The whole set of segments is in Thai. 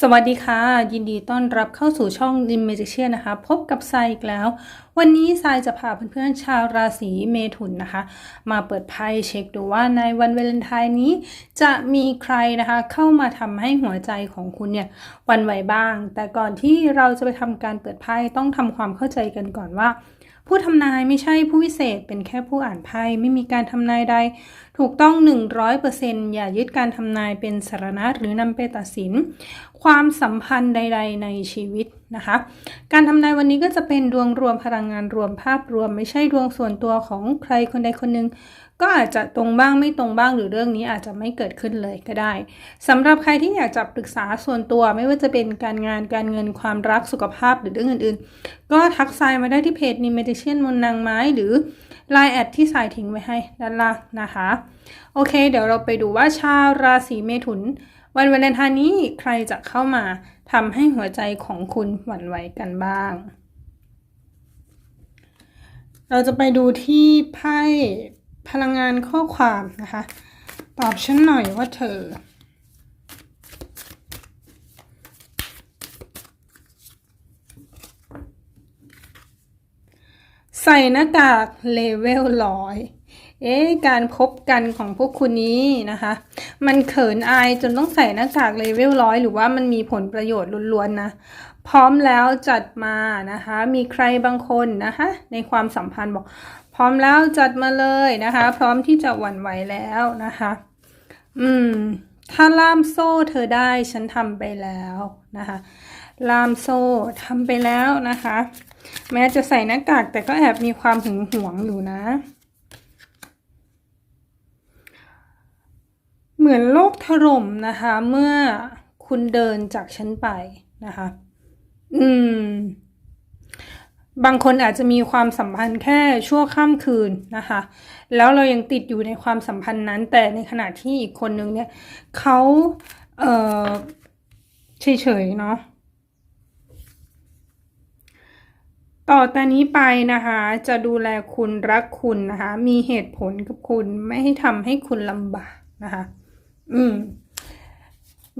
สวัสดีค่ะ ยินดีต้อนรับเข้าสู่ช่อง i m a g i c i a n นะคะ พบกับทรายอีกแล้ว วันนี้ทรายจะพาเพื่อนๆชาวราศีเมถุนนะคะ มาเปิดไพ่เช็คดูว่าในวันวาเลนไทน์นี้ จะมีใครนะคะ เข้ามาทำให้หัวใจของคุณเนี่ยวันไหวบ้าง แต่ก่อนที่เราจะไปทำการเปิดไพ่ต้องทำความเข้าใจกันก่อนว่าผู้ทำนายไม่ใช่ผู้วิเศษเป็นแค่ผู้อ่านไพ่ไม่มีการทำนายใดถูกต้อง 100%อย่ายึดการทำนายเป็นสารณะหรือนำไปตัดสิน ความสัมพันธ์ใด ๆ ในชีวิตนะคะ การทำนายวันนี้ก็จะเป็นดวงรวมพลังงานรวมภาพรวม ไม่ใช่ดวงส่วนตัวของใครคนใดคนหนึ่งก็อาจจะตรงบ้างไม่ตรงบ้างหรือเรื่องนี้อาจจะไม่เกิดขึ้นเลยก็ได้สำหรับใครที่อยากจะปรึกษาส่วนตัวไม่ว่าจะเป็นการงานการเงินความรักสุขภาพหรือเรื่องอื่นๆ ก็ทักทายมาได้ที่เพจนิเมติเชียนมนนางไม้หรือไลน์แอดที่สายทิ้งไว้ให้ด้านล่างนะคะโอเค เดี๋ยวเราไปดูว่าชาวราศีเมถุน วันวาเลนไทน์นี้ใครจะเข้ามาทำให้หัวใจของคุณหวั่นไหวกันบ้าง เราจะไปดูที่ไพ่พลังงานข้อความนะคะ ตอบฉันหน่อยว่าเธอ ใส่หน้ากากเลเวลร้อย เอ๊ะการพบกันของพวกคุณนี้นะคะ มันเขินอายจนต้องใส่หน้ากากเลเวลร้อยหรือว่ามันมีผลประโยชน์ล้วนๆนะ พร้อมแล้วจัดมานะคะ มีใครบางคนนะคะ ในความสัมพันธ์บอก พร้อมแล้วจัดมาเลยนะคะ พร้อมที่จะหวั่นไหวแล้วนะคะ อืม ถ้าล่ามโซ่เธอได้ฉันทำไปแล้วนะคะ ลามโซ่ทำไปแล้วนะคะ แม้จะใส่หน้ากากแต่ก็แอบมีความหึงหวงอยู่นะ เหมือนโลกถล่มนะคะ เมื่อคุณเดินจากฉันไปนะคะ อืม บางคนอาจจะมีความสัมพันธ์แค่ชั่วข้ามคืนนะคะ แล้วเรายังติดอยู่ในความสัมพันธ์นั้น แต่ในขณะที่อีกคนนึงเนี่ยเขาเออเฉยๆเนาะ ต่อแต่นี้ไปนะคะ จะดูแลคุณรักคุณนะคะ มีเหตุผลกับคุณไม่ให้ทำให้คุณลำบากนะคะ อืม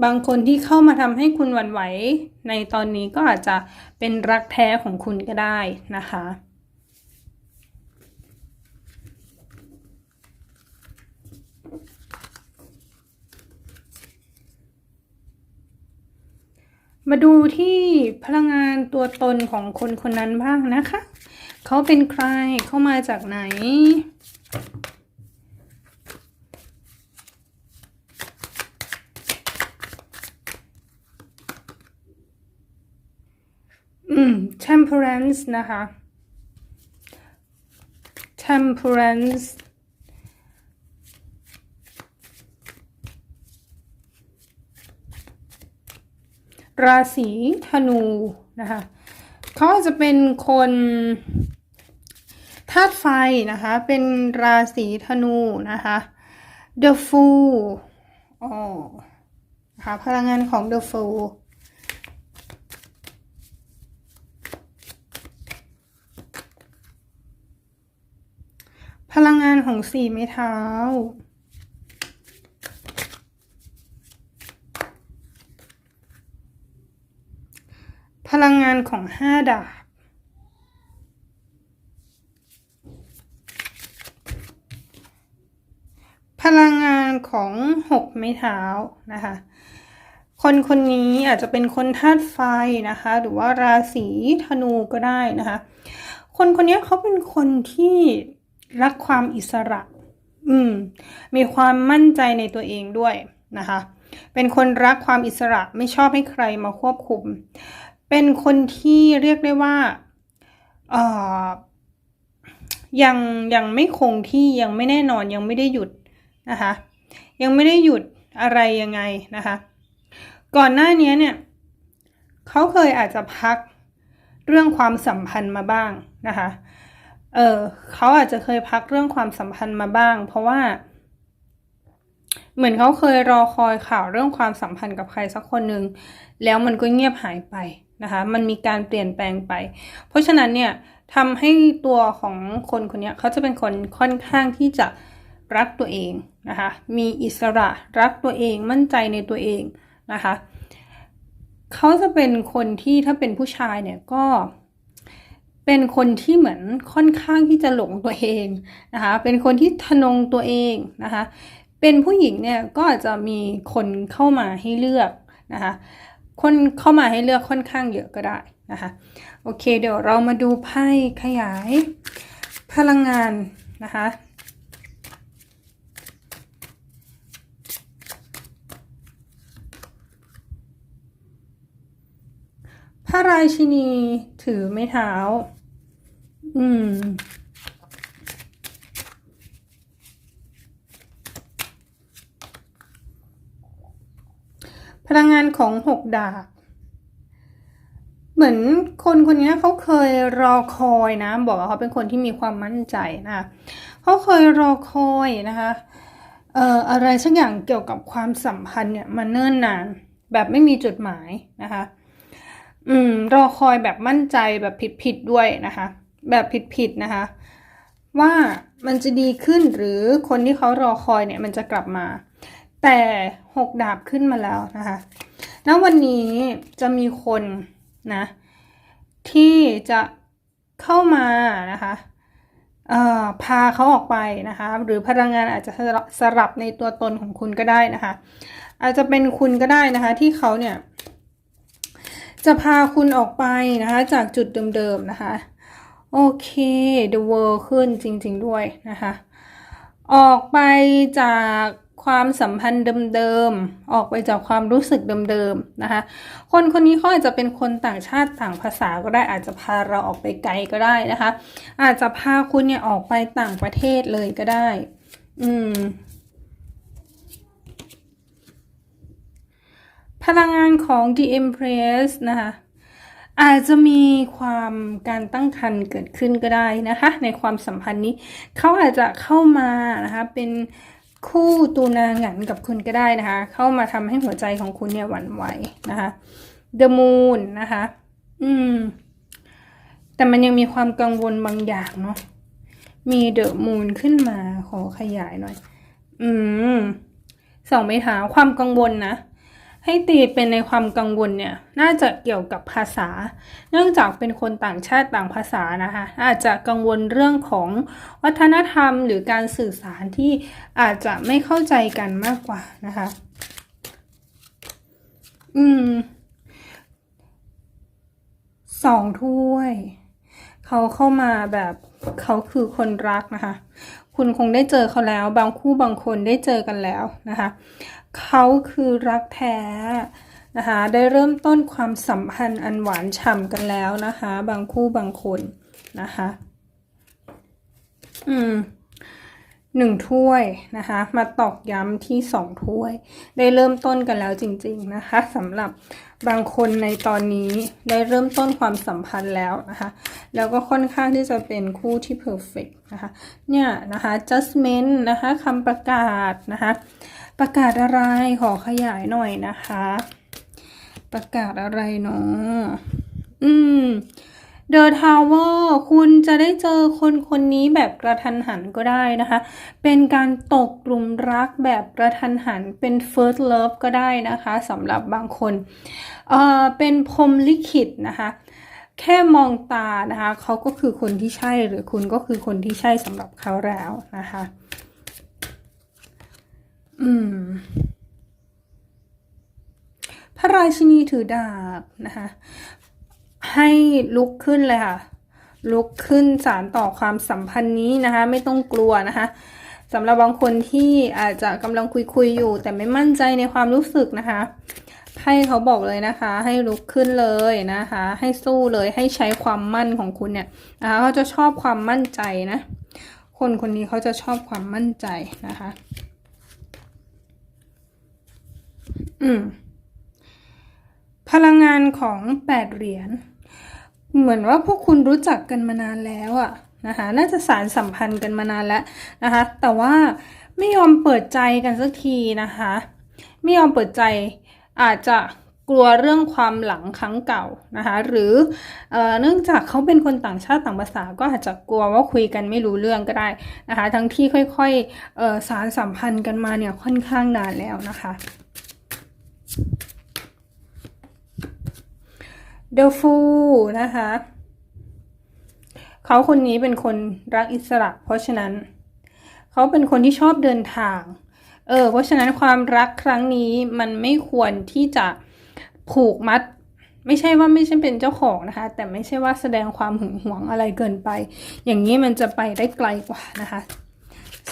บางคนที่เข้ามาทำให้คุณหวั่นไหว ในตอนนี้ก็อาจจะเป็นรักแท้ของคุณก็ได้นะคะ มาดูที่พลังงานตัวตนของคนคนนั้นบ้างนะคะ เขาเป็นใครเข้ามาจากไหน อืม temperance นะคะ temperance ราศีธนูนะคะเขาจะเป็นคนธาตุไฟนะคะ เป็นราศีธนูนะคะ The Fool อ๋อนะคะพลังงานของ The Fool พลังงานของสี่ไม้เท้า พลังงานของห้าดาบ พลังงานของหกไม้เท้านะคะ คนคนนี้อาจจะเป็นคนธาตุไฟนะคะ หรือว่าราศีธนูก็ได้นะคะ คนคนนี้เขาเป็นคนที่รักความอิสระ อืม มีความมั่นใจในตัวเองด้วยนะคะเป็นคนรักความอิสระไม่ชอบให้ใครมาควบคุม เป็นคนที่เรียกได้ว่าเอ่อยังยังไม่คงที่ยังไม่แน่นอนยังไม่ได้หยุดนะคะยังไม่ได้หยุดอะไรยังไงนะคะก่อนหน้านี้เนี่ยเขาเคยอาจจะพักเรื่องความสัมพันธ์มาบ้างนะคะเออเขาอาจจะเคยพักเรื่องความสัมพันธ์มาบ้าง เพราะว่า เหมือนเขาเคยรอคอยข่าวเรื่องความสัมพันธ์กับใครสักคนหนึ่งแล้วมันก็เงียบหายไป นะคะมันมีการเปลี่ยนแปลงไป เพราะฉะนั้นเนี่ยทำให้ตัวของคนคนนี้เขาจะเป็นคนค่อนข้างที่จะรักตัวเองนะคะมีอิสระรักตัวเองมั่นใจในตัวเองนะคะเขาจะเป็นคนที่ถ้าเป็นผู้ชายเนี่ยก็เป็นคนที่เหมือนค่อนข้างที่จะหลงตัวเองนะคะ เป็นคนที่ทะนงตัวเองนะคะ เป็นผู้หญิงเนี่ยก็อาจจะมีคนเข้ามาให้เลือกนะคะ คนเข้ามาให้เลือกค่อนข้างเยอะก็ได้นะคะโอเคเดี๋ยวเรามาดูไพ่ขยายพลังงานนะคะพระราชินีถือไม้เท้า อืม พลังงานของหกดาบ เหมือนคนคนนี้เขาเคยรอคอยนะ บอกว่าเขาเป็นคนที่มีความมั่นใจนะคะเขาเคยรอคอยนะคะเอ่ออะไรสักอย่างเกี่ยวกับความสัมพันธ์เนี่ยมาเนิ่นนาน แบบไม่มีจุดหมายนะคะ อืมรอคอยแบบมั่นใจแบบผิดๆด้วยนะคะ แบบผิดๆนะคะ ว่ามันจะดีขึ้นหรือคนที่เขารอคอยเนี่ยมันจะกลับมา แต่หกดาบขึ้นมาแล้วนะคะณวันนี้จะมีคนนะ ที่จะเข้ามานะคะเอ่อพาเขาออกไปนะคะ หรือพลังงานอาจจะสลับในตัวตนของคุณก็ได้นะคะ อาจจะเป็นคุณก็ได้นะคะ ที่เขาเนี่ยจะพาคุณออกไปนะคะ จากจุดเดิมๆนะคะ โอเค The World ขึ้นจริง ๆ ด้วยนะคะ ออกไปจาก ความสัมพันธ์เดิมๆ ออกไปจากความรู้สึกเดิมๆ นะคะ คนคนนี้เขาอาจจะเป็นคนต่างชาติต่างภาษาก็ได้อาจจะพาเราออกไปไกลก็ได้นะคะ อาจจะพาคุณเนี่ยออกไปต่างประเทศเลยก็ได้ อืมพลังงานของ The Empress นะคะ อาจจะมีความการตั้งครรภ์เกิดขึ้นก็ได้นะคะ ในความสัมพันธ์นี้เขาอาจจะเข้ามานะคะ เป็น คู่ตูนาหงันกับคุณก็ได้นะคะ เข้ามาทำให้หัวใจของคุณเนี่ยหวั่นไหวนะคะ The Moon นะคะ อืม แต่มันยังมีความกังวลบางอย่างเนาะ มี The Moon ขึ้นมาขอขยายหน่อย อืมสองไม้เท้าความกังวลนะ ให้ตีเป็นในความกังวลเนี่ยน่าจะเกี่ยวกับภาษา เนื่องจากเป็นคนต่างชาติต่างภาษานะคะอาจจะกังวลเรื่องของวัฒนธรรมหรือการสื่อสารที่อาจจะไม่เข้าใจกันมากกว่านะคะอืมสองถ้วย เขาเข้ามาแบบเขาคือคนรักนะคะ คุณคงได้เจอเขาแล้ว บางคู่บางคนได้เจอกันแล้วนะคะเขาคือรักแท้นะคะได้เริ่มต้นความสัมพันธ์อันหวานฉ่ำกันแล้วนะคะ บางคู่บางคนนะคะอืมหนึ่งถ้วยนะคะ มาตอกย้ำที่สองถ้วย ได้เริ่มต้นกันแล้วจริง ๆนะคะสำหรับ บางคนในตอนนี้ได้เริ่มต้นความสัมพันธ์แล้วนะคะ แล้วก็ค่อนข้างที่จะเป็นคู่ที่เพอร์เฟกนะคะ เนี่ยนะคะ judgment นะคะคำประกาศนะคะ ประกาศอะไรขอขยายหน่อยนะคะ ประกาศอะไรเนาะอืม The Tower คุณจะได้เจอคนคนนี้แบบกระทันหันก็ได้นะคะ เป็นการตกกลุ่มรักแบบกระทันหันเป็น first love ก็ได้นะคะสำหรับบางคนเอ่อเป็นพรมลิขิตนะคะแค่มองตานะคะเขาก็คือคนที่ใช่หรือคุณก็คือคนที่ใช่สำหรับเขาแล้วนะคะ อืม พระราชินีถือดาบนะคะ ให้ลุกขึ้นเลยค่ะ ลุกขึ้นสารต่อความสัมพันธ์นี้นะคะ ไม่ต้องกลัวนะคะสำหรับบางคนที่อาจจะกำลังคุยคุยอยู่ แต่ไม่มั่นใจในความรู้สึกนะคะไพ่เขาบอกเลยนะคะ ให้ลุกขึ้นเลยนะคะ ให้สู้เลยให้ใช้ความมั่นของคุณเนี่ยนะคะเขาจะชอบความมั่นใจนะ คนคนนี้เขาจะชอบความมั่นใจนะคะ อืมพลังงานของแปดเหรียญ เหมือนว่าพวกคุณรู้จักกันมานานแล้วอะนะคะน่าจะสารสัมพันธ์กันมานานแล้วนะคะ แต่ว่าไม่ยอมเปิดใจกันสักทีนะคะ ไม่ยอมเปิดใจอาจจะกลัวเรื่องความหลังครั้งเก่านะคะหรือเออเนื่องจากเขาเป็นคนต่างชาติต่างภาษาก็อาจจะกลัวว่าคุยกันไม่รู้เรื่องก็ได้นะคะทั้งที่ค่อยๆสารสัมพันธ์กันมาเนี่ยค่อนข้างนานแล้วนะคะ The Fool นะคะ เขาคนนี้เป็นคนรักอิสระ เพราะฉะนั้น เขาเป็นคนที่ชอบเดินทาง เออ เพราะฉะนั้นความรักครั้งนี้มันไม่ควรที่จะผูกมัด ไม่ใช่ว่าไม่ใช่เป็นเจ้าของนะคะ แต่ไม่ใช่ว่าแสดงความหึงหวงอะไรเกินไป อย่างนี้มันจะไปได้ไกลกว่านะคะ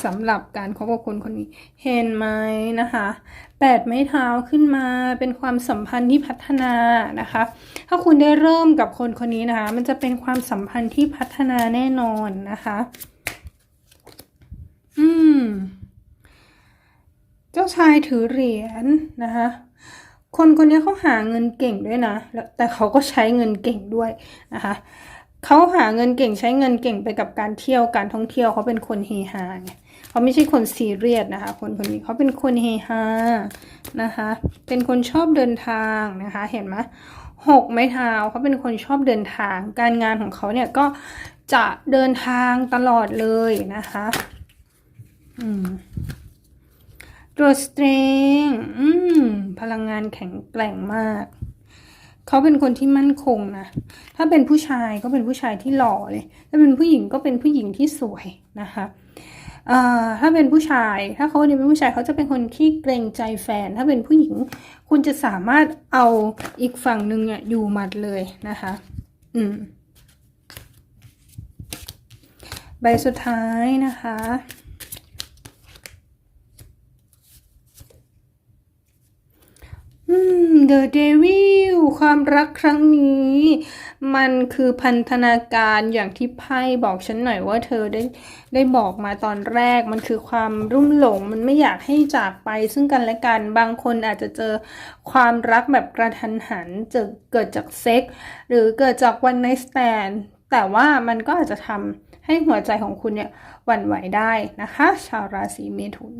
สำหรับการคบกับคนคนนี้ เห็นไหมนะคะแปดไม้เท้าขึ้นมาเป็นความสัมพันธ์ที่พัฒนานะคะ ถ้าคุณได้เริ่มกับคนคนนี้นะคะ มันจะเป็นความสัมพันธ์ที่พัฒนาแน่นอนนะคะ อืม เจ้าชายถือเหรียญนะคะคนคนนี้เขาหาเงินเก่งด้วยนะแต่เขาก็ใช้เงินเก่งด้วยนะคะเขาหาเงินเก่งใช้เงินเก่งไปกับการเที่ยวการท่องเที่ยวเขาเป็นคนเฮฮาไง เขาไม่ใช่คนซีเรียสนะคะ คนคนนี้เขาเป็นคนเฮฮานะคะ เป็นคนชอบเดินทางนะคะ เห็นไหมหกไม้เท้าเขาเป็นคนชอบเดินทาง การงานของเขาเนี่ยก็จะเดินทางตลอดเลยนะคะอืมตัวสตริงอืมพลังงานแข็งแกร่งมาก เขาเป็นคนที่มั่นคงนะ ถ้าเป็นผู้ชายก็เป็นผู้ชายที่หล่อเลย ถ้าเป็นผู้หญิงก็เป็นผู้หญิงที่สวยนะคะ เอ่อถ้าเป็นผู้ชาย ถ้าเขาเนี่ยเป็นผู้ชายเขาจะเป็นคนที่เกรงใจแฟน ถ้าเป็นผู้หญิง คุณจะสามารถเอาอีกฝั่งหนึ่งเนี่ยอยู่หมัดเลยนะคะ อืม ใบสุดท้ายนะคะอืม The Devil ความรักครั้งนี้ มันคือพันธนาการอย่างที่ไพ่บอกฉันหน่อยว่าเธอได้ได้บอกมาตอนแรก มันคือความรุ่มหลง มันไม่อยากให้จากไปซึ่งกันและกัน บางคนอาจจะเจอความรักแบบกระทันหันเจอเกิดจากเซ็ก หรือเกิดจากวันไนสแตนแต่ว่ามันก็อาจจะทำให้หัวใจของคุณเนี่ยหวั่นไหวได้นะคะ ชาวราศีเมถุน